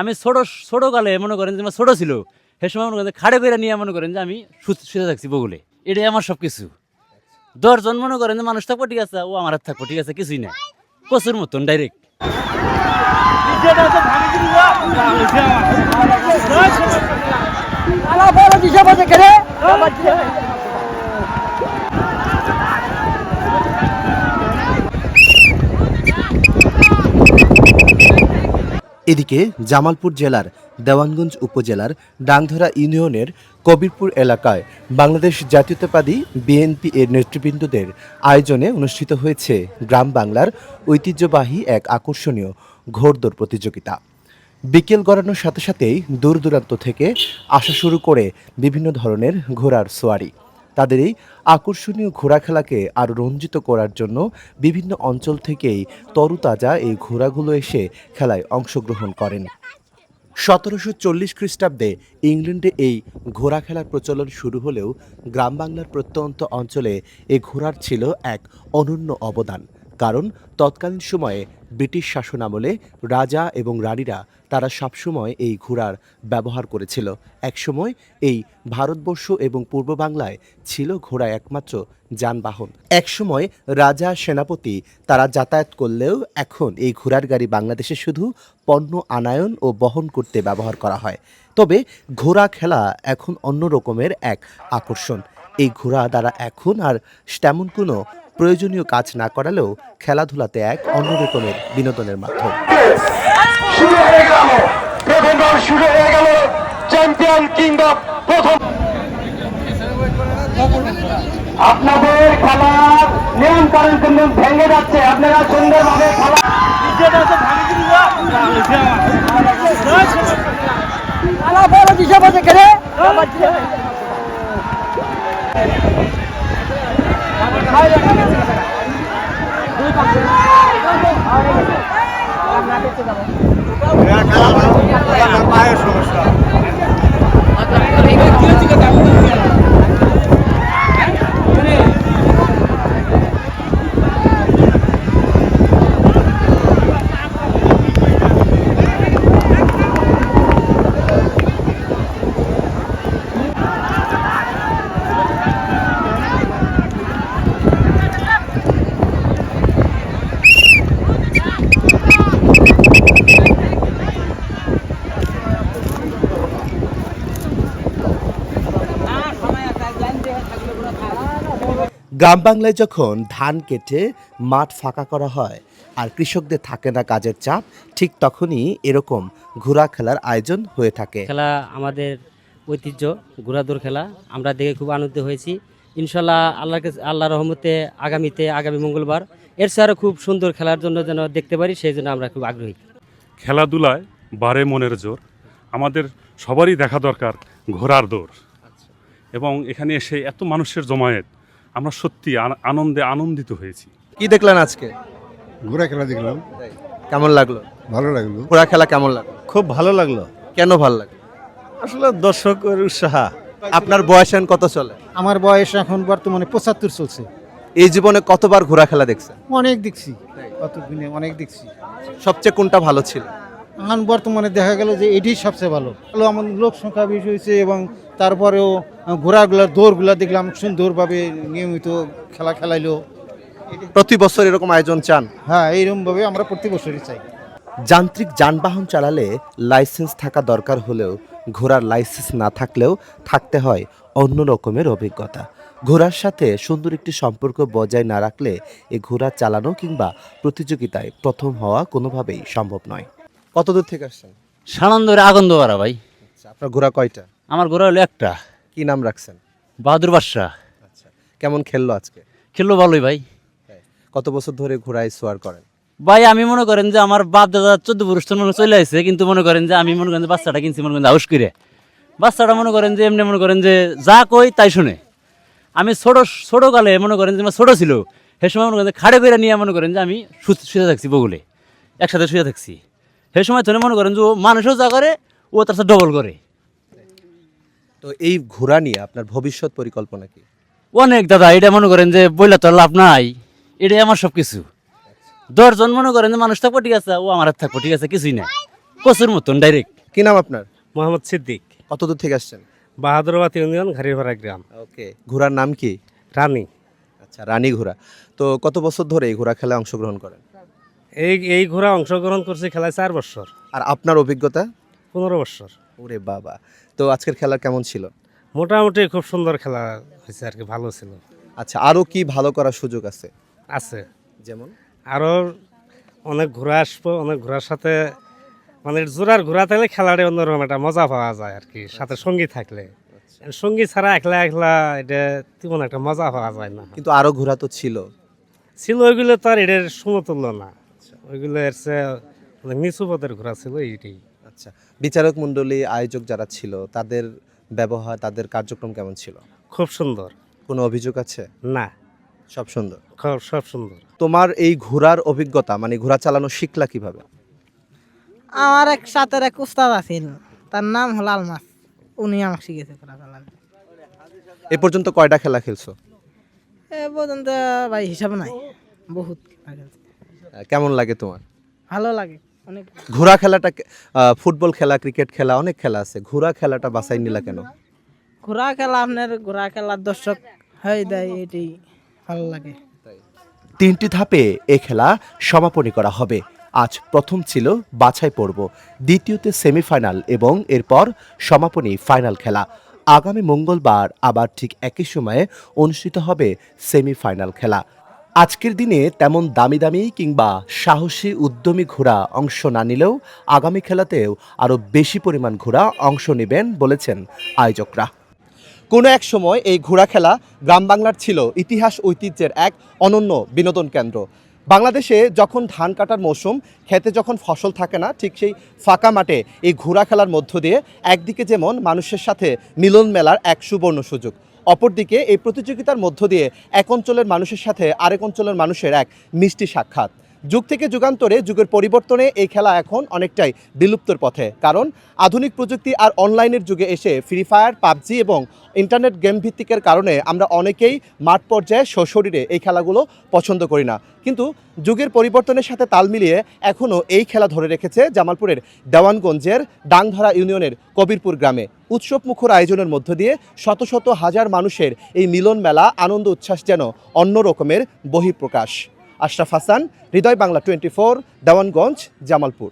আমি ছোট ছোট কালে মনে করেন যে আমার ছোট ছিল, সে সময় মনে করেন খাড়ে করে নিয়ে মনে করেন যে আমি শুয়ে থাকছি বগুলে। এটাই আমার সব কিছু দশজন মনে করেন যে মানুষ থাকব, ঠিক আছে, ও আমার হাত থাকব, ঠিক আছে, কিছুই না কচুর মতন ডাইরেক্ট এদিকে জামালপুর জেলার দেওয়ানগঞ্জ উপজেলার ডাংধরা ইউনিয়নের কবিরপুর এলাকায় বাংলাদেশ জাতীয়তাবাদী বিএনপি এর নেতৃবৃন্দদের আয়োজনে অনুষ্ঠিত হয়েছে গ্রাম বাংলার ঐতিহ্যবাহী এক আকর্ষণীয় ঘোড়দৌড় প্রতিযোগিতা। বিকেল গড়ানোর সাথে সাথেই দূর দূরান্ত থেকে আসা শুরু করে বিভিন্ন ধরনের ঘোড়ার সোয়ারি। তাদের এই আকর্ষণীয় ঘোড়া খেলাকে আরও রঞ্জিত করার জন্য বিভিন্ন অঞ্চল থেকেই তরুতাজা এই ঘোড়াগুলো এসে খেলায় অংশগ্রহণ করেন। সতেরোশো চল্লিশ খ্রিস্টাব্দে ইংল্যান্ডে এই ঘোড়া খেলার প্রচলন শুরু হলেও গ্রাম বাংলার প্রত্যন্ত অঞ্চলে এ ঘোড়ার ছিল এক অনন্য অবদান। কারণ তৎকালীন সময়ে ব্রিটিশ শাসন আমলে রাজা এবং রানীরা তারা সবসময় এই ঘোড়ার ব্যবহার করেছিল। একসময় এই ভারতবর্ষ এবং পূর্ব বাংলায় ছিল ঘোড়া একমাত্র যানবাহন। একসময় রাজা সেনাপতি তারা যাতায়াত করলেও এখন এই ঘোড়ার গাড়ি বাংলাদেশে শুধু পণ্য আনায়ন ও বহন করতে ব্যবহার করা হয়। তবে ঘোড়া খেলা এখন অন্য রকমের এক আকর্ষণ। এই ঘোড়া দ্বারা এখন আর তেমন কোনো প্রয়োজনীয় কাজ না করালেও খেলাধুলাতে এক অন্য রকমের বিনোদনের মাধ্যম। শুরু হয়ে গেল প্রথমবার শুরু হয়ে গেল চ্যাম্পিয়ন কিংডম প্রথম আপনাদের খেলার নিয়ম কিন্তু ভেঙে যাচ্ছে। আপনারা সুন্দরভাবে খেলা। সমস্যা গ্রাম বাংলায় যখন ধান কেটে মাঠ ফাঁকা করা হয় আর কৃষকদের থাকে না কাজের চাপ ঠিক তখনই এরকম ঘোড়া খেলার আয়োজন হয়ে থাকে। খেলা আমাদের ঐতিহ্য ঘোড়াদৌড় খেলা। আমরা দেখে খুব আনন্দিত হয়েছি। ইনশাল্লাহ আল্লাহর কাছে আল্লাহ রহমতে আগামীতে আগামী মঙ্গলবার এর চেয়ে খুব সুন্দর খেলার জন্য যেন দেখতে পারি সেই জন্য আমরা খুব আগ্রহী। খেলাধুলায় বারে মনের জোর। আমাদের সবারই দেখা দরকার ঘোড়ার দৌড়। এবং এখানে এসে এত মানুষের জমায়েত আমরা সত্যি আনন্দে আনন্দিত হয়েছি। কি দেখলেন আজকে? ঘোড়া খেলা দেখলাম। কেমন লাগল? ভালো লাগল। ঘোড়া খেলা কেমন লাগল? খুব ভালো লাগল। কেন ভালো লাগল? আসলে দর্শকের উৎসাহ। আপনার বয়স এখন কত চলে? আমার বয়স এখন বর্তমানে পঁচাত্তর চলছে। এই জীবনে কতবার ঘোড়া খেলা দেখছেন? অনেক দেখছি। অনেক দেখছি। সবচেয়ে কোনটা ভালো ছিল? এখন বর্তমানে দেখা গেল যে এটি সবচেয়ে ভালো। হলো আমার লোক সংখ্যা বেশি হয়েছে এবং তারপরেও ঘোড়াগুলার দৌড়গুলা দেখলাম সুন্দরভাবে নিয়মিত খেলা খেলাইলো। প্রতি বছর এরকম আয়োজন চান? হ্যাঁ এইরকমভাবে আমরা প্রতি বছরই চাই। যান্ত্রিক যানবাহন চালালে লাইসেন্স থাকা দরকার হলেও ঘোড়ার লাইসেন্স না থাকলেও থাকতে হয় অন্য রকমের অভিজ্ঞতা। ঘোড়ার সাথে সুন্দর একটি সম্পর্ক বজায় না রাখলে এ ঘোড়া চালানো কিংবা প্রতিযোগিতায় প্রথম হওয়া কোনোভাবেই সম্ভব নয়। কত দূর থেকে আসছেন? সানন্দরে আগন্দ করা ভাই। আচ্ছা আপনার ঘোড়া কয়টা? আমার ঘোরা হলো একটা। কি নাম রাখছেন? বাহাদুর বাদশাহ। আচ্ছা কেমন খেললো আজকে? খেললো ভালোই ভাই। কত বছর ধরে ঘোড়ায় সোয়ার করেন? ভাই আমি মনে করেন যে আমার বাপ দাদা চোদ্দ পুরুষ তো মনে চলে আসছে কিন্তু মনে করেন যে আমি মনে করেন যে বাচ্চাটা কিনছি মনে করেন যে হাউস করে। বাচ্চাটা মনে করেন যে এমনি মনে করেন যে যা কই তাই শুনে। আমি ছোট ছোট কালে মনে করেন যে আমার ছোট ছিল সে সময় মনে করেন যে খাড়ে করে নিয়ে মনে করেন যে আমি শুয়ে থাকছি বগুলে একসাথে শুয়ে থাকছি। সে সময় ধরে মনে করেন যে ও মানুষও যা করে ও তার সাথে ডবল করে। তো এই ঘোড়া নিয়ে আপনার ভবিষ্যৎ পরিকল্পনা কি? অনেক দাদা এটা মনে করেন যে বইলা তো লাভ নাই। এটাই আমার সব কিছু দশজন মনে করেন যে মানুষ থাকব ঠিক আছে ও আমার হাত থাকব ঠিক আছে কিছুই না কচুর মতন ডাইরেক্ট কি নাম আপনার? মোহাম্মদ সিদ্দিক। কত দূর থেকে আসছেন? বাহাদুরাবাদ ইউনিয়ন ঘাড়িপাড়া গ্রাম। ওকে ঘোড়ার নাম কি? রানী। আচ্ছা রানী ঘোড়া। তো কত বছর ধরে এই ঘোড়া খেলায় অংশগ্রহণ করেন? এই এই ঘোড়া অংশগ্রহণ করছে খেলায় চার বছর। আর আপনার অভিজ্ঞতা? পনেরো বছর। ওরে বাবা। তো আজকের খেলা কেমন ছিল? মোটামুটি খুব সুন্দর খেলা হয়েছে আর কি ভালো ছিল। আচ্ছা আরও কি ভালো করার সুযোগ আছে? আছে। যেমন? আরও অনেক ঘোরা আসব অনেক ঘোরার সাথে মানে জোড়ার ঘোরা থাকলে খেলাটা অন্যরকম একটা মজা পাওয়া যায় আর কি সাথে সঙ্গী থাকলে। সঙ্গী ছাড়া একলা একলা এটা তেমন একটা মজা পাওয়া যায় না। কিন্তু আরও ঘোরা তো ছিল। ছিল ওইগুলো তো আর এটার সমতুল্য না। ওইগুলো এর নিচু পদের ঘোরা ছিল এইটাই। আচ্ছা বিচারক মণ্ডলী আয়োজক যারা ছিল তাদের ব্যবহার তাদের কার্যক্রম কেমন ছিল? খুব সুন্দর। কোনো অভিযোগ আছে? না। সব সুন্দর। খুব সব সুন্দর। তোমার এই ঘোরার অভিজ্ঞতা মানে ঘোরা চালানো শিখলা কীভাবে? আমার এক সাথের এক উস্তাদ আছিল তার নাম হলো আলমাস। উনি আমাকে শিখেছে ঘোড়া চালানো। এ পর্যন্ত কয়টা খেলা খেলছো? এ পর্যন্ত ভাই হিসাব নাই বহুত খেলা খেলছি। কেমন লাগে তোমার? ভালো লাগে অনেক। ঘোড়া খেলাটা ফুটবল খেলা ক্রিকেট খেলা অনেক খেলা আছে। ঘোড়া খেলাটা বাছাই নিলা কেন? ঘোড়া খেলা আপনার ঘোড়া খেলার দর্শক হয়ে দেয় এটি ভালো লাগে। তিনটি ধাপে এ খেলা সমাপনী করা হবে। আজ প্রথম ছিল বাছাই পর্ব দ্বিতীয়তে সেমিফাইনাল এবং এরপর সমাপনী ফাইনাল খেলা। আগামী মঙ্গলবার আবার ঠিক একই সময়ে অনুষ্ঠিত হবে সেমিফাইনাল খেলা। আজকের দিনে তেমন দামি দামি কিংবা সাহসী উদ্যমী ঘোড়া অংশ না নিলেও আগামী খেলাতেও আরও বেশি পরিমাণ ঘোড়া অংশ নেবেন বলেছেন আয়োজকরা। কোনো এক সময় এই ঘোড়া খেলা গ্রাম বাংলার ছিল ইতিহাস ঐতিহ্যের এক অনন্য বিনোদন কেন্দ্র। বাংলাদেশে যখন ধান কাটার মৌসুম খেতে যখন ফসল থাকে না, ঠিক সেই ফাঁকা মাঠে এই ঘোড়া খেলার মধ্য দিয়ে একদিকে যেমন মানুষের সাথে মিলন মেলার এক সুবর্ণ সুযোগ অপরদিকে এই প্রতিযোগিতার মধ্য দিয়ে এক অঞ্চলের মানুষের সাথে আরেক অঞ্চলের মানুষের এক মিষ্টি সাক্ষাৎ। যুগ থেকে যুগান্তরে যুগের পরিবর্তনে এই খেলা এখন অনেকটাই বিলুপ্তর পথে। কারণ আধুনিক প্রযুক্তি আর অনলাইনের যুগে এসে ফ্রি ফায়ার পাবজি এবং ইন্টারনেট গেম ভিত্তিকের কারণে আমরা অনেকেই মাঠ পর্যায়ে সশরীরে এই খেলাগুলো পছন্দ করি না। কিন্তু যুগের পরিবর্তনের সাথে তাল মিলিয়ে এখনও এই খেলা ধরে রেখেছে জামালপুরের দেওয়ানগঞ্জের ডাংধরা ইউনিয়নের কবিরপুর গ্রামে। উৎসব মুখর আয়োজনের মধ্য দিয়ে শত শত হাজার মানুষের এই মিলন মেলা আনন্দ উচ্ছ্বাস যেন অন্য রকমের বহিঃপ্রকাশ। Ashraf Hasan Hridoy Bangla twenty four Dewanganj Jamalpur.